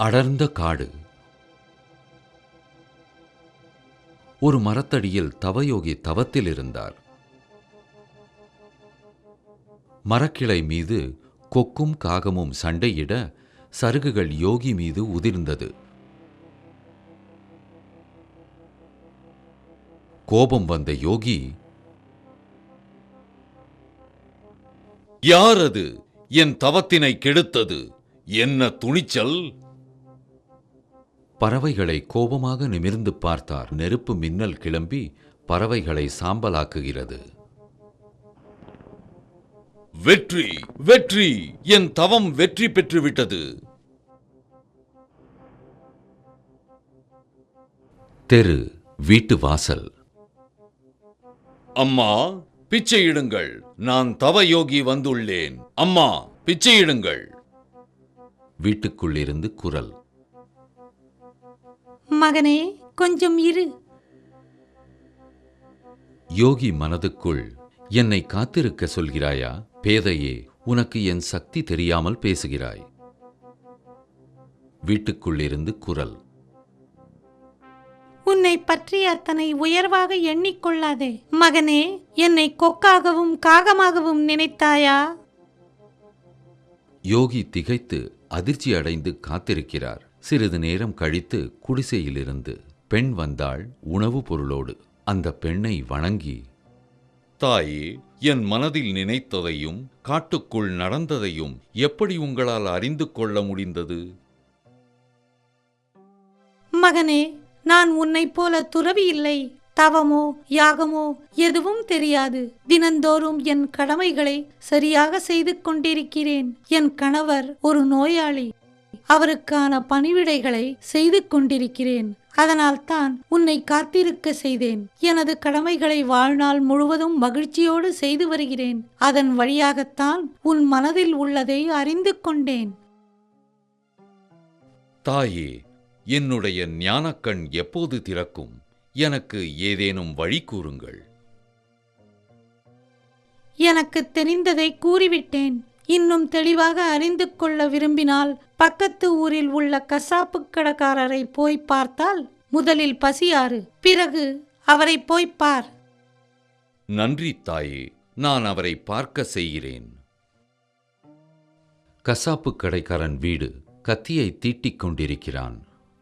அடர்ந்த காடு. ஒரு மரத்தடியில் தவயோகி தவத்தில் இருந்தார். மரக்கிளை மீது கொக்கும் காகமும் சண்டையிட சருகுகள் யோகி மீது உதிர்ந்தது. கோபம் வந்த யோகி யார் அது? என் தவத்தினை கெடுத்தது. என்ன துணிச்சல்? பறவைகளை கோபமாக நிமிர்ந்து பார்த்தார் நெருப்பு மின்னல் கிளம்பி பறவைகளை சாம்பலாக்குகிறது. வெற்றி வெற்றி என் தவம் வெற்றி பெற்றுவிட்டது. தெரு வீட்டு வாசல். அம்மா பிச்சையிடுங்கள் நான் தவயோகி வந்துள்ளேன். அம்மா பிச்சையிடுங்கள் வீட்டுக்குள்ளிருந்து குரல். மகனே கொஞ்சம் இரு. யோகி மனதுக்குள் என்னை காத்திருக்க சொல்கிறாயா? பேதையே உனக்கு என் சக்தி தெரியாமல் பேசுகிறாய். வீட்டுக்குள்ளிருந்து குரல். உன்னை பற்றி அத்தனை உயர்வாக எண்ணிக்கொள்ளாதே மகனே என்னை கொக்காகவும் காகமாகவும் நினைத்தாயா? யோகி திகைத்து அதிர்ச்சி அடைந்து காத்திருக்கிறார். சிறிது நேரம் கழித்து குடிசையிலிருந்து பெண் வந்தாள் உணவு பொருளோடு. அந்த பெண்ணை வணங்கி தாயே என் மனதில் நினைத்ததையும் காட்டுக்குள் நடந்ததையும் எப்படி உங்களால் அறிந்து கொள்ள முடிந்தது? மகனே நான் உன்னைப் போல துறவி இல்லை. தவமோ யாகமோ எதுவும் தெரியாது. தினந்தோறும் என் கடமைகளை சரியாக செய்து கொண்டிருக்கிறேன். என் கணவர் ஒரு நோயாளி. அவருக்கான பணிவிடைகளை செய்து கொண்டிருக்கிறேன். அதனால்தான் உன்னை காத்திருக்க செய்தேன். எனது கடமைகளை வாழ்நாள் முழுவதும் மகிழ்ச்சியோடு செய்து வருகிறேன். அதன் வழியாகத்தான் உன் மனதில் உள்ளதை அறிந்து கொண்டேன். தாயே என்னுடைய ஞானக்கண் எப்போது திறக்கும்? எனக்கு ஏதேனும் வழி கூறுங்கள். எனக்கு தெரிந்ததை கூறிவிட்டேன். இன்னும் தெளிவாக அறிந்து கொள்ள விரும்பினால் பக்கத்து ஊரில் உள்ள கசாப்பு கடைக்காரரை போய் பார்த்தால் முதலில் பசியாறு பிறகு அவரை போய் பார். நன்றி தாயே நான் அவரை பார்க்க செய்கிறேன். கசாப்பு கடைக்காரன் வீடு கத்தியை தீட்டிக் கொண்டிருக்கிறான்.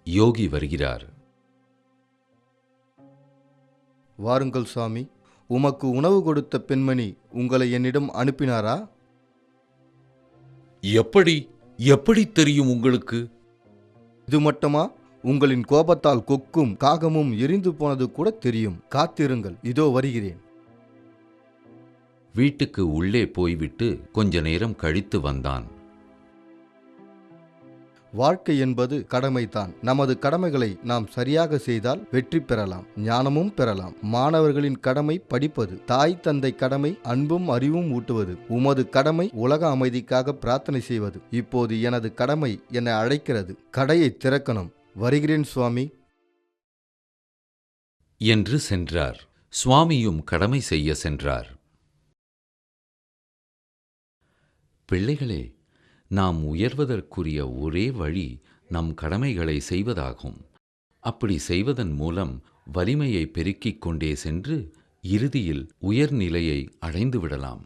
யோகி வருகிறார். வாருங்கள் சுவாமி உமக்கு உணவு கொடுத்த பெண்மணி உங்களை என்னிடம் அனுப்பினாரா? எப்படி எப்படி தெரியும் உங்களுக்கு? இது மட்டுமா? உங்களின் கோபத்தால் கொக்கும் காகமும் எரிந்து போனது கூட தெரியும். காத்திருங்கள் இதோ வருகிறேன். வீட்டுக்கு உள்ளே போய்விட்டு கொஞ்ச நேரம் கழித்து வந்தான். வாழ்க்கை என்பது கடமைதான். நமது கடமைகளை நாம் சரியாக செய்தால் வெற்றி பெறலாம் ஞானமும் பெறலாம். மாணவர்களின் கடமை படிப்பது தாய் தந்தை கடமை அன்பும் அறிவும் ஊட்டுவது உமது கடமை உலக அமைதிக்காக பிரார்த்தனை செய்வது. இப்போது எனது கடமை என்னை அழைக்கிறது கடையை திறக்கணும். வருகிறேன் சுவாமி. என்று சென்றார். சுவாமியும் கடமை செய்ய சென்றார். பிள்ளைகளே நாம் உயர்வதற்குரிய ஒரே வழி நம் கடமைகளை செய்வதாகும். அப்படி செய்வதன் மூலம் வலிமையை பெருக்கிக் கொண்டே சென்று இறுதியில் உயர்நிலையை அடைந்துவிடலாம்